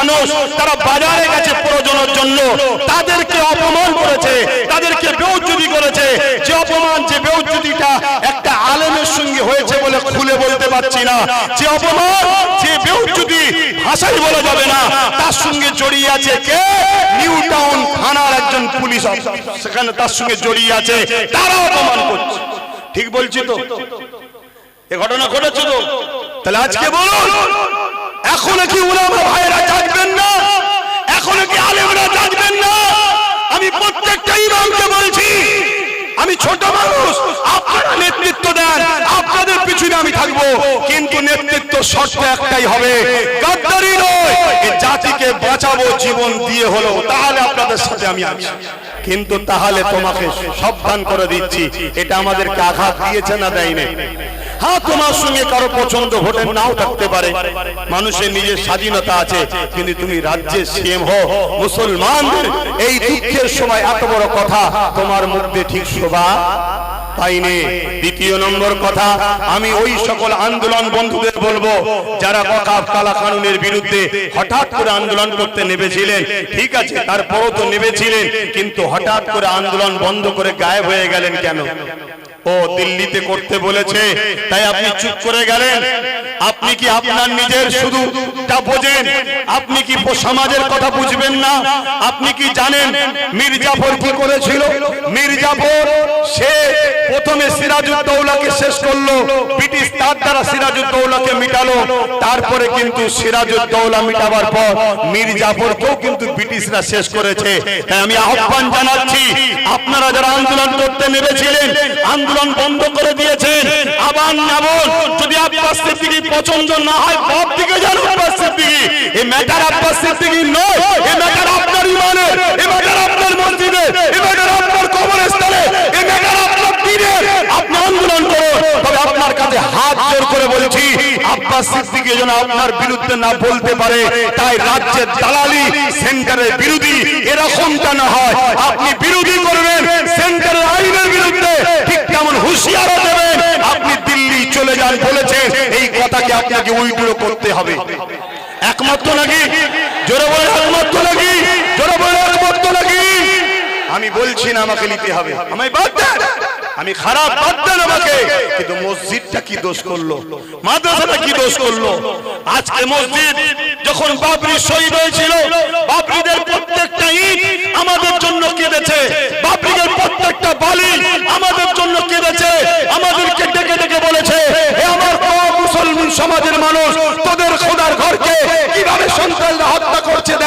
মানুষ তারা বাজারে গেছে প্রয়োজনের জন্য, তাদেরকে অপমান করেছে, তাদেরকে বেউজ্জুদি করেছে। যে অপমান, যে বেউজ্জুদিটা একটা আলেমের সঙ্গে হয়েছে বলে খুলে বলতে পারছি না। যে অপমান, যে বেউজ্জুদি ভাষাই বলা যাবে না, তার সঙ্গে জড়িয়ে আছে কে? নিউ টাউন থানার একজন পুলিশ অফিসার। সেখানে তার সঙ্গে জড়িয়ে আছে, তারা অপমান করছে। ঠিক বলছি তো? এ ঘটনা ঘটেছে তো? তাহলে আজকে বলুন, এখনও কি উলামা ভাইরা জাগবেন না এখনও কি আলেমরা জাগবেন না আমি প্রত্যেকটা ইমামকে বলছি আমি ছোট মানুষ, আপনারা নেতৃত্ব দেন, আপনাদের পিছনে আমি থাকব। কিন্তু নেতৃত্ব শর্ত একটাই হবে, গাদ্দারি নয় জাতিকে বাঁচাবো, জীবন দিয়ে হলো। তাহলে আপনাদের সাথে আমি আছি। কিন্তু তাহলে তোমাকে সাবধান করে দিচ্ছি, এটা আমাদেরকে আঘাত দিয়েছে না দেয়নি? হ্যাঁ তোমার সঙ্গে কারও পছন্দ ভোটে নাও থাকতে পারে। মানুষের নিজের স্বাধীনতা আছে, কিন্তু তুমি রাজ্যের সিএম হো মুসলমানদের এই দুঃখের সময় এত বড় কথা, তোমার মধ্যে ঠিক শোভা দ্বিতীয় নম্বর কথা, আমি ওই সকল আন্দোলন বন্ধুদের বলব, যারা বকাফ কালা কানুনের বিরুদ্ধে হঠাৎ করে আন্দোলন করতে নেমেছিলেন, ঠিক আছে, তারপরও তো নেমেছিলেন, কিন্তু হঠাৎ করে আন্দোলন বন্ধ করে গায়েব হয়ে গেলেন কেন? ও দিল্লিতে করতে বলেছে তাই আপনি চুপ করে গেলেন। আপনি কি আপনার নিজের শুধুটা বোঝেন। আপনি কি সমাজের কথা বুঝবেন না? আপনি কি জানেন মির্জাফর কি করেছিল? মির্জাফর, সে প্রথমে সিরাজউদ্দৌলাকে শেষ করল, ব্রিটিশ তার দ্বারা সিরাজউদ্দৌলাকে মিটালো, তারপরে কিন্তু সিরাজউদ্দৌলা মিটাবার পর মির্জাফরকেও কিন্তু ব্রিটিশরা শেষ করেছে। তাই আমি আহ্বান জানাচ্ছি, আপনারা যারা আন্দোলন করতে নেমেছিলেন, আন্দোলন বন্ধ করে দিয়েছেন, আবার নামন। যদি সিদ্দিকী পছন্দ না হয় বাপ দিকে যান। ম্যাটার সিদ্দিকী নয় ম্যাটার আপনার ইমানের এই ম্যাটার আপনার মসজিদে এই ম্যাটার আপনার কবরস্থানে ম্যাটার আপনার পীরে আপনি আন্দোলন করুন, তবে আপনার কাছে হাত জোর করে বলছি আব্বাস সিদ্দিকী যেন আপনার বিরুদ্ধে না বলতে পারে, তাই রাজ্যের দালালি সেন্টারের বিরোধী, এরকমটা না হয়। আপনি বিরোধী করবেন, সেন্টারের আইনের বিরুদ্ধে, ঠিক তেমন হুঁশিয়ারও দেবেন। আপনি দিল্লি চলে যান বলেছেন, এই কথাকে আপনাকে উইড্রো করতে হবে। একমাত্র নাকি? জোরে বলে, একমাত্র নাকি? জোরে বলে, একমাত্র নাকি? আমি বলছি না আমাকে নিতে হবে। আমায় বাদ দেন আমি খারাপ বাদ দেন আমাকে। কিন্তু মসজিদটা কি দোষ করল? মাদ্রাসাটা কি দোষ করল? আজকে মসজিদ যখন বাবরি শহীদ হয়েছিল, বাবরিদের প্রত্যেকটা ইট আমাদের জন্য কেঁদেছে। বাবরিদের প্রত্যেকটা বালি আমাদের জন্য কেঁদেছে। আমাদেরকে ডেকে ডেকে বলেছে, হে আমার মুসলমান সমাজের মানুষ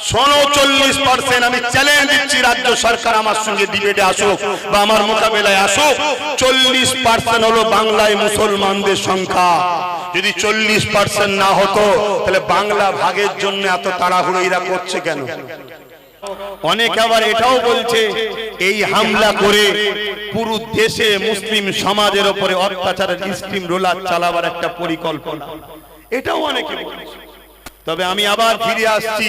শোনো চল্লিশ পার্সেন্ট আমি রাজ্য সরকার আমার সঙ্গে আমার মোকাবেলায় মুসলমানদের সংখ্যা। যদি চল্লিশ পার্সেন্ট না হতো, তাহলে বাংলা ভাগের জন্য এত তাড়াহুড়ো এরা করছে কেন? অনেক আবার এটাও বলছে, এই হামলা করে পুরো দেশে মুসলিম সমাজের উপরে অত্যাচারের স্টিম রোলার চালাবার একটা পরিকল্পনা। এটাও অনেকে বলছে। তবে আমি আবার ফিরে আসছি।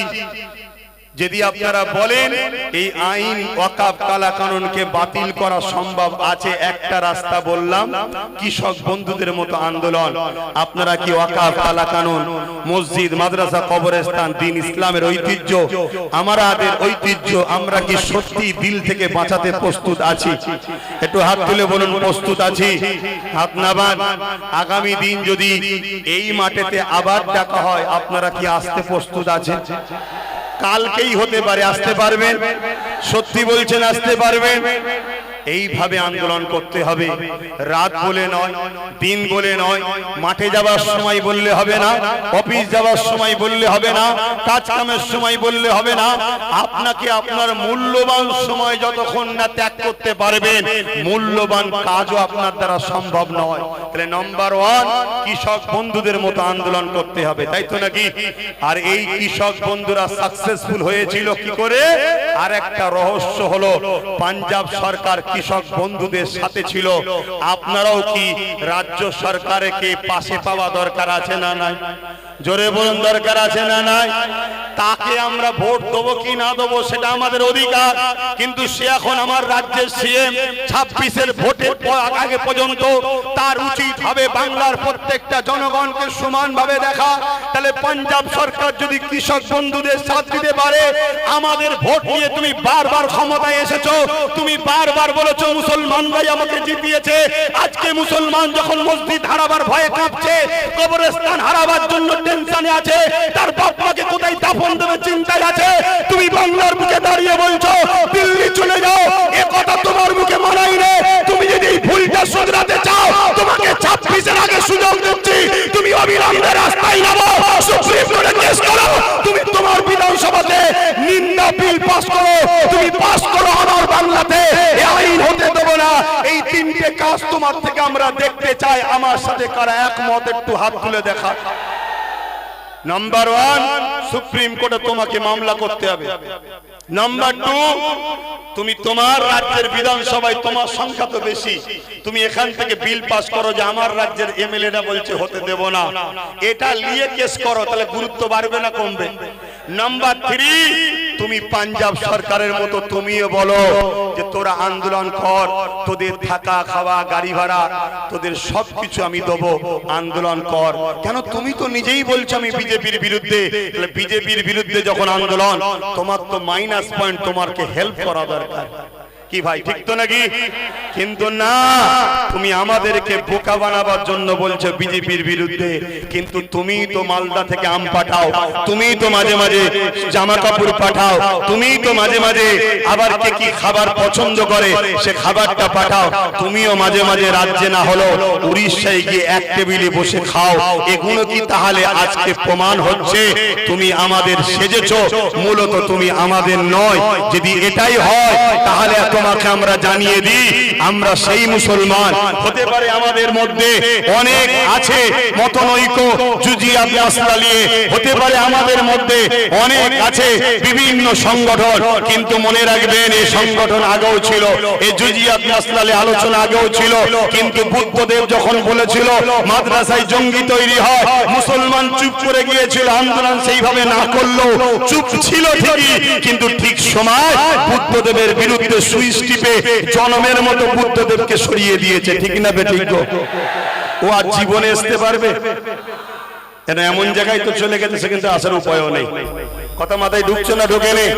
যদি আপনারা বলেন, এই আইন ওয়াকাব কালা কানুনকে বাতিল করা সম্ভব আছে, একটা রাস্তা বললাম, কৃষক বন্ধুদের মতো আন্দোলন। আপনারা কি ওয়াকাব কালা কানুন মসজিদ, মাদ্রাসা, কবরস্থান, দিন ইসলামের ঐতিহ্য আমাদের ঐতিহ্য, আমরা কি সত্যি দিল থেকে বাঁচাতে প্রস্তুত আছি? একটু হাত তুলে বলুন, প্রস্তুত আছি? হাত নাবান। আগামী দিন যদি এই মাঠেতে আবার ডাকা হয়, আপনারা কি আসতে প্রস্তুত আছেন? কালকেই হতে পারে আসতে পারবেন। সত্যি বলছেন আসতে পারবেন। এইভাবে আন্দোলন করতে হবে। রাত বলে নয়, দিন বলে নয়, মাঠে যাওয়ার সময় বললে হবে না, অফিস যাওয়ার সময় বললে হবে না কাজ কামের সময় বললে হবে না। আপনাকে আপনার মূল্যবান সময় যতক্ষণ না ত্যাগ করতে পারবেন মূল্যবান কাজও আপনার দ্বারা সম্ভব নয়। তাহলে নম্বর ওয়ান কৃষক বন্ধুদের মতো আন্দোলন করতে হবে, তাই তো নাকি? আর এই কৃষক বন্ধুরা সাকসেসফুল হয়েছিল কি করে? আর একটা রহস্য হলো, পাঞ্জাব সরকার কৃষক বন্ধুদের সাথে ছিল। আপনারাও কি রাজ্য সরকারকে পাশে পাওয়া দরকার আছে না নাই? জোরে বলুন, দরকার আছে না নাই? তাকে আমরা ভোট দেবো কি না দেবো সেটা আমাদের অধিকার। কিন্তু সে এখন আমার রাজ্যের সিএম ছাব্বিশের ভোটের আগে পর্যন্ত তার উচিত হবে বাংলার প্রত্যেকটা জনগণকে সমানভাবে দেখা। তাহলে পাঞ্জাব সরকার যদি কৃষক বন্ধুদের সাথ দিতে পারে, আমাদের ভোট নিয়ে তুমি বারবার ক্ষমতায় এসেছ, তুমি বারবার বলেছ, মুসলমানরাই আমাকে জিতিয়েছে। আজকে মুসলমান যখন মসজিদ হারাবার ভয়ে কাঁপছে, কবরস্থান হারাবার জন্য টেনশনে আছে, তার বাপ্পাকে কোথায় দাফন দেবে চিন্তায় আছে, তুমি বাংলার মুখে দাঁড়িয়ে বলছো, দিল্লি চলে যাও, এ কথা তোমার মুখে মানাই রে তুমি যদি ভুলটা শুধরাতে চাও, তোমাকে ছাব্বিশের আগে সুযোগ দিচ্ছি, তুমি অবিলম্বে রাস্তায় নামো, সুপ্রিম কোর্টে কেস করো বিধানসভাতে নিন্দা বিল পাস করো, তুমি পাস করো আমার বাংলাতে। আইন হতে দেবো না। এই তিনটে কাজ তোমার থেকে আমরা দেখতে চাই, আমার সাথে কারা একমত, একটু হাত তুলে দেখা। নাম্বার ওয়ান সুপ্রিম কোর্টে তোমাকে মামলা করতে হবে। নাম্বার টু তুমি তোমার রাজ্যের বিধানসভায় তোমার সংখ্যা তো বেশি। তুমি এখান থেকে বিল পাস করো যে আমার রাজ্যের বলছে হতে দেব না। এটা নিয়ে কেস করো, তাহলে গুরুত্ব বাড়বে না কমবে। নাম্বার থ্রি তুমি পাঞ্জাব সরকারের মতো তুমিও বলো যে তোরা আন্দোলন কর, তোদের থাকা খাওয়া, গাড়ি ভাড়া, তোদের সবকিছু আমি দেব, আন্দোলন কর। কেন তুমি তো নিজেই বলছো আমি বিজেপির বিরুদ্ধে? বিজেপির বিরুদ্ধে যখন আন্দোলন, তোমার তো মাইনাস পয়েন্ট তোমারকে হেল্প করা দরকার। কি ভাই, ঠিক তো নাকি? কিন্তু না, তুমি আমাদেরকে বোকা বানাবার জন্য বলছো বিজেপির বিরুদ্ধে। কিন্তু তুমি তো মালদা থেকে আম পাঠাও, তুমি তো মাঝে মাঝে জামা কাপড় পাঠাও, তুমি তো মাঝে মাঝে আবার কে কি খাবার পছন্দ করে, সে খাবারটা পাঠাও। তুমিও মাঝে মাঝে রাজ্যে না হলো উড়িষ্যায় গিয়ে এক টেবিলে বসে খাও। এগুলো কি তাহলে আজকে প্রমাণ হচ্ছে? তুমি আমাদের সেজেছো, মূলত তুমি আমাদের নয়। যদি এটাই হয়, তাহলে তোমাকে আমরা জানিয়ে দিই আমরা সেই মুসলমান। হতে পারে আমাদের মধ্যে অনেক আছে মতনৈক্য জুজিয়া আসলালিয়ে হতে পারে আমাদের মধ্যে অনেক আছে বিভিন্ন সংগঠন। কিন্তু মনে রাখবেন, এই সংগঠন আগেও ছিল, এই জুজিয়াত আসলালে আলোচনা আগেও ছিল। কিন্তু বুদ্ধদেব যখন বলেছিল, মাদ্রাসায় জঙ্গি তৈরি হয়, মুসলমান চুপ করে গিয়েছিল, আন্দোলন সেইভাবে না করলেও চুপ ছিল ঠিকই। কিন্তু ঠিক সময় বুদ্ধদেবের বিরুদ্ধে সুইচ টিপে জনমের মতো বুদ্ধদেবকে সরিয়ে দিয়েছে, ঠিক না বেঠিক? ও আর জীবনে আসতে পারবে? কেন এমন জায়গায় তো চলে গেছে সে কিন্তু আসার উপায়ও নেই। কথা মাথায় ঢুকছে না, ঢুকে নেই